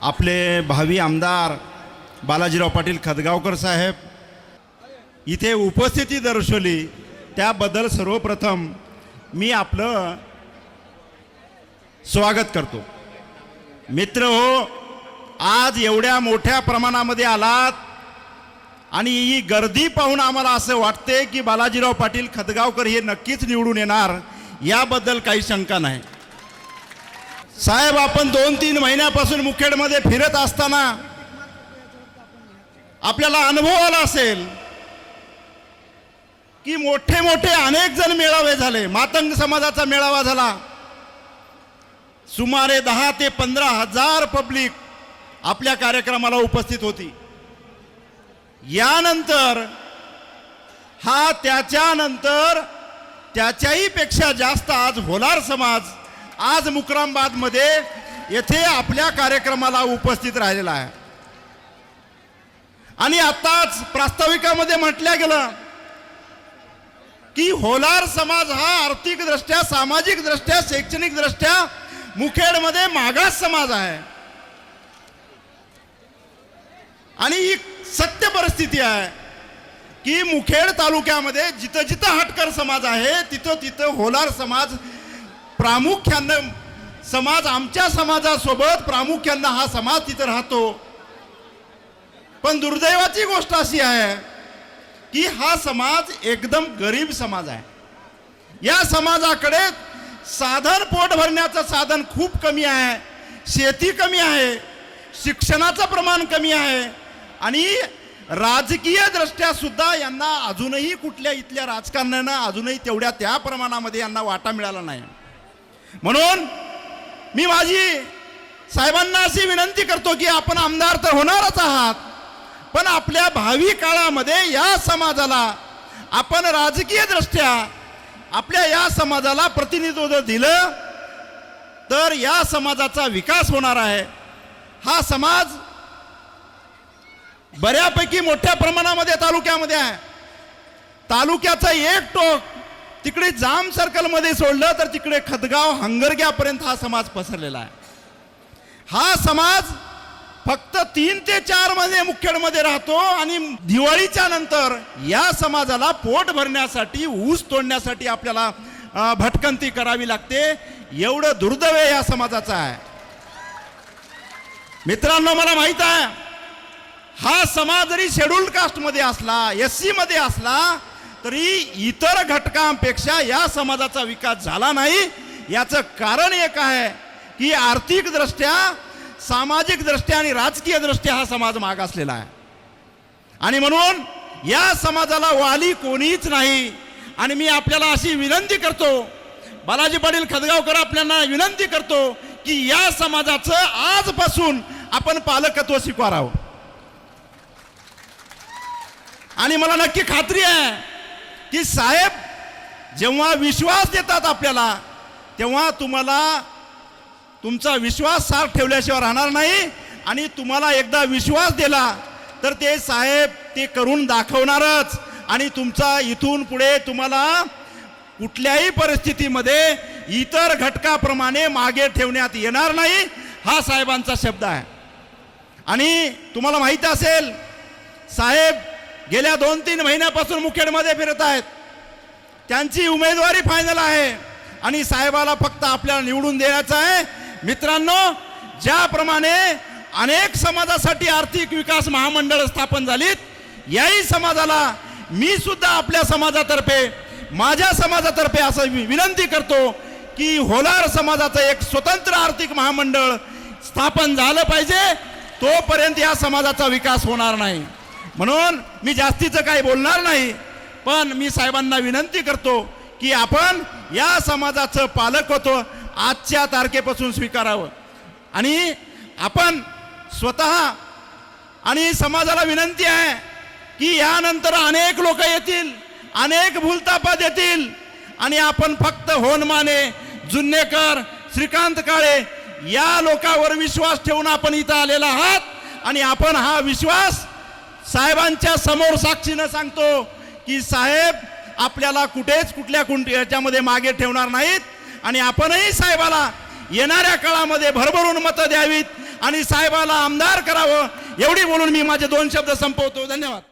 आपले भावी आमदार बालाजीराव पाटील खदगावकर साहेब इथे उपस्थिती दर्शवली त्याबद्दल सर्वप्रथम मी आपलं स्वागत करतो. मित्र हो आज एवढ्या मोठ्या प्रमाणामध्ये आलात आणि ही गर्दी पाहून आम्हाला असं वाटते की बालाजीराव पाटील खदगावकर हे नक्कीच निवडून येणार याबद्दल काही शंका नाही. साहेब आपण दोन तीन महिन्यापासून मुखेडमध्ये फिरत असताना आपल्याला अनुभव आला असेल की मोठे मोठे अनेक जण मेळावे झाले. मातंग समाजाचा मेळावा झाला. सुमारे दहा ते पंधरा हजार पब्लिक आपल्या कार्यक्रमाला उपस्थित होती. यानंतर हा त्याच्यानंतर त्याच्याही पेक्षा जास्त आज होलार समाज आज मुक्रामबादमध्ये येथे आपल्या कार्यक्रमाला उपस्थित राहिलेला आहे. आणि आताच प्रास्ताविकामध्ये म्हटल्या गेलं की होलार समाज हा आर्थिकदृष्ट्या सामाजिक दृष्ट्या शैक्षणिक दृष्ट्या मुखेडमध्ये मागास समाज आहे. आणि ही सत्य परिस्थिती आहे की मुखेड तालुक्यामध्ये जिथं जिथं हटकर समाज आहे तिथं तिथं होलार समाज प्रामुख्यानं समाज आमच्या समाजासोबत प्रामुख्यानं हा समाज तिथं राहतो. पण दुर्दैवाची गोष्ट अशी आहे की हा समाज एकदम गरीब समाज आहे. या समाजाकडे साधन पोट भरण्याचं साधन खूप कमी आहे शेती कमी आहे शिक्षणाचं प्रमाण कमी आहे आणि राजकीय दृष्ट्या सुद्धा यांना अजूनही कुठल्या इथल्या राजकारण्यानं अजूनही तेवढ्या त्या प्रमाणामध्ये यांना वाटा मिळाला नाही. म्हणून मी माझी साहेबांना अशी विनंती करतो की आपण आमदार तर होणारच आहात पण आपल्या भावी काळामध्ये या समाजाला आपण राजकीय दृष्ट्या आपल्या या समाजाला प्रतिनिधित्व जर दिलं तर या समाजाचा विकास होणार आहे. हा समाज बऱ्यापैकी मोठ्या प्रमाणामध्ये तालुक्यामध्ये आहे. तालुक्याचा एक टोक तिकडे जाम सर्कलमध्ये सोडलं तर तिकडे खदगाव हंगरग्यापर्यंत हा समाज पसरलेला आहे. हा समाज फक्त तीन ते चारमध्ये मुखेडमध्ये राहतो आणि दिवाळीच्या नंतर या समाजाला पोट भरण्यासाठी ऊस तोडण्यासाठी आपल्याला भटकंती करावी लागते. एवढं दुर्दैव या समाजाचं आहे. मित्रांनो मला माहीत आहे हा समाज जरी शेड्यूल कास्टमध्ये असला एस सी मध्ये असला तरी इतर घटकांपेक्षा या समाजाचा विकास झाला नाही. याचं कारण एक आहे की आर्थिक दृष्ट्या सामाजिक दृष्ट्या आणि राजकीय दृष्ट्या हा समाज मागासलेला आहे. आणि म्हणून या समाजाला वाली कोणीच नाही. आणि मी आपल्याला अशी विनंती करतो बालाजी पाटील खदगावकर आपल्याला विनंती करतो की या समाजाचं आजपासून आपण पालकत्व स्वीकारावं. आणि मला नक्की खात्री आहे की साहेब जेव्हा विश्वास देतात आपल्याला तेव्हा तुम्हाला तुमचा विश्वास सार ठेवल्याशिवाय राहणार नाही आणि तुम्हाला एकदा विश्वास दिला तर ते साहेब ते करून दाखवणारच. आणि तुमचा इथून पुढे तुम्हाला कुठल्याही परिस्थितीमध्ये इतर घटकाप्रमाणे मागे ठेवण्यात येणार नाही हा साहेबांचा शब्द आहे. आणि तुम्हाला माहीत असेल साहेब गेल्या दोन तीन महिन्यापासून मुखेडमध्ये फिरत आहेत. त्यांची उमेदवारी फायनल आहे. आणि साहेबाला फक्त आपल्याला निवडून देण्याचं आहे. मित्रांनो ज्याप्रमाणे अनेक समाजासाठी आर्थिक विकास महामंडळ स्थापन झालीत याही समाजाला मी सुद्धा आपल्या समाजातर्फे माझ्या समाजातर्फे असं वि- विनंती करतो की होलार समाजाचं एक स्वतंत्र आर्थिक महामंडळ स्थापन झालं पाहिजे. तोपर्यंत या समाजाचा विकास होणार नाही. म्हणून मी जास्तीचं काही बोलणार नाही पण मी साहेबांना विनंती करतो की आपण या समाजाचं पालक होतो आजच्या तारखेपासून स्वीकारावं. आणि आपण स्वतः आणि समाजाला विनंती आहे की यानंतर अनेक लोक येतील अनेक भूलतापात येतील आणि आपण फक्त होनमाने जुन्नेकर श्रीकांत काळे या लोकांवर विश्वास ठेवून आपण इथं आलेला आहात आणि आपण हा विश्वास साहेबांच्या समोर साक्षीनं सांगतो की साहेब आपल्याला कुठेच कुठल्या कुठे याच्यामध्ये मागे ठेवणार नाहीत आणि आपणही साहेबाला येणाऱ्या काळामध्ये भरभरून मतं द्यावीत आणि साहेबाला आमदार करावं एवढी बोलून मी माझे दोन शब्द संपवतो. धन्यवाद.